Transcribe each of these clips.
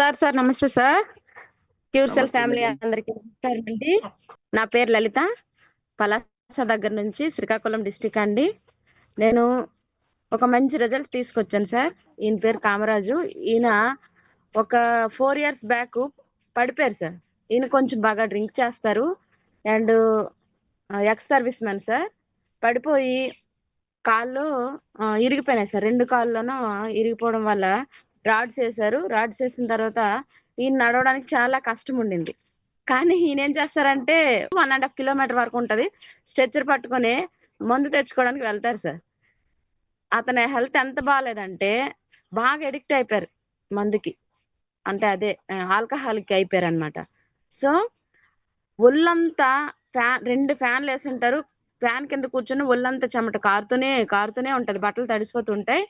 Sir sir నమస్తే sir. Cure cell family అందరికీ నమస్కారం అండి. నా పేరు లలిత. పలాస దగ్గర నుంచి శ్రీకాకుళం డిస్టిక్ అండి. నేను ఒక మంచి రిజల్ట్ తీసుకొచ్చాను సార్. ఈయన పేరు కామరాజు. ఈయన ఒక ఫోర్ ఇయర్స్ బ్యాక్ పడిపోయారు సార్. ఈయన కొంచెం బాగా డ్రింక్ చేస్తారు. And ex service man sir. పడిపోయి కాళ్ళు ఇరిగిపోయినాయి సార్. రెండు కాళ్ళలోనూ ఇరిగిపోవడం వల్ల రాడ్స్ వేశారు రాడ్స్ వేసిన తర్వాత ఈయన నడవడానికి చాలా కష్టం ఉండింది. కానీ ఈయన ఏం చేస్తారంటే వన్ అండ్ హాఫ్ కిలోమీటర్ వరకు ఉంటది. స్ట్రెచ్చర్ పట్టుకొని మందు తెచ్చుకోవడానికి వెళ్తారు సార్. అతని హెల్త్ ఎంత బాగాలేదంటే బాగా ఎడిక్ట్ అయిపోయారు మందుకి. అంటే అదే ఆల్కహాల్కి అయిపోయారు అనమాట సో ఒళ్ళంతా ఫ్యాన్ రెండు ఫ్యాన్లు వేసి ఉంటారు. ఫ్యాన్ కింద కూర్చొని ఒళ్ళంతా చెమట కారుతూనే కారుతూనే ఉంటది. బట్టలు తడిసిపోతుంటాయి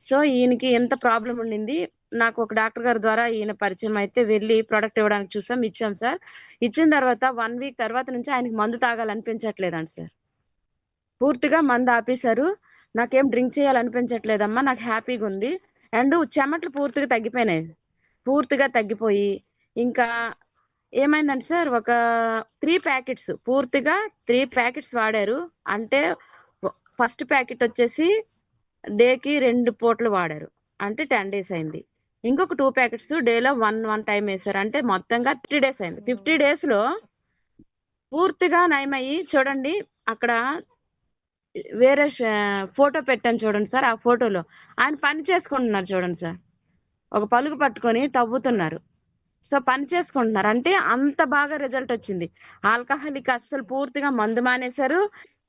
సో ఈయనకి ఎంత ప్రాబ్లం ఉండింది నాకు ఒక డాక్టర్ గారి ద్వారా ఈయన పరిచయం అయితే వెళ్ళి ప్రోడక్ట్ ఇవ్వడానికి చూసాం ఇచ్చాం సార్. ఇచ్చిన తర్వాత వన్ వీక్ తర్వాత నుంచి ఆయనకి మందు తాగాలనిపించట్లేదండి సార్. పూర్తిగా మందు ఆపేశారు. నాకేం డ్రింక్ చేయాలనిపించట్లేదమ్మా నాకు హ్యాపీగా ఉంది. అండ్ చెమటలు పూర్తిగా తగ్గిపోయినాయి పూర్తిగా తగ్గిపోయి. ఇంకా ఏమైందంటే సార్ ఒక త్రీ ప్యాకెట్స్ పూర్తిగా త్రీ ప్యాకెట్స్ వాడారు. అంటే ఫస్ట్ ప్యాకెట్ వచ్చేసి డేకి రెండు పూటలు వాడారు. అంటే టెన్ డేస్ అయింది. ఇంకొక టూ ప్యాకెట్స్ డేలో వన్ వన్ టైం వేసారు. అంటే మొత్తంగా త్రీ డేస్ అయింది. ఫిఫ్టీ డేస్లో పూర్తిగా నయమయ్యి చూడండి అక్కడ వేరే ఫోటో పెట్టాను చూడండి సార్ ఆ ఫోటోలో. ఆయన పని చేసుకుంటున్నారు చూడండి సార్. ఒక పలుగు పట్టుకొని తవ్వుతున్నారు. సో పని చేసుకుంటున్నారు. అంటే అంత బాగా రిజల్ట్ వచ్చింది. ఆల్కహాలిక్ అస్సలు పూర్తిగా మందు మానేశారు.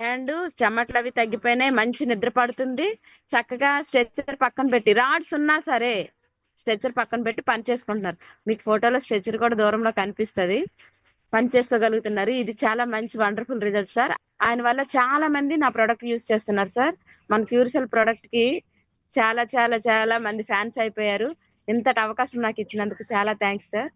అండ్ చెమటలు అవి తగ్గిపోయినాయి. మంచి నిద్ర పడుతుంది. చక్కగా స్ట్రెచ్చర్ పక్కన పెట్టి రాడ్స్ ఉన్నా సరే స్ట్రెచ్చర్ పక్కన పెట్టి పని చేసుకుంటున్నారు. మీకు ఫోటోలో స్ట్రెచ్చర్ కూడా దూరంలో కనిపిస్తుంది. పని చేసుకోగలుగుతున్నారు. ఇది చాలా మంచి వండర్ఫుల్ రిజల్ట్ సార్. ఆయన వల్ల చాలా మంది నా ప్రోడక్ట్ యూస్ చేస్తున్నారు సార్. మన క్యూర్సెల్ ప్రోడక్ట్కి చాలా చాలా చాలా మంది ఫ్యాన్స్ అయిపోయారు. ఇంతటి అవకాశం నాకు ఇచ్చినందుకు చాలా థ్యాంక్స్ సార్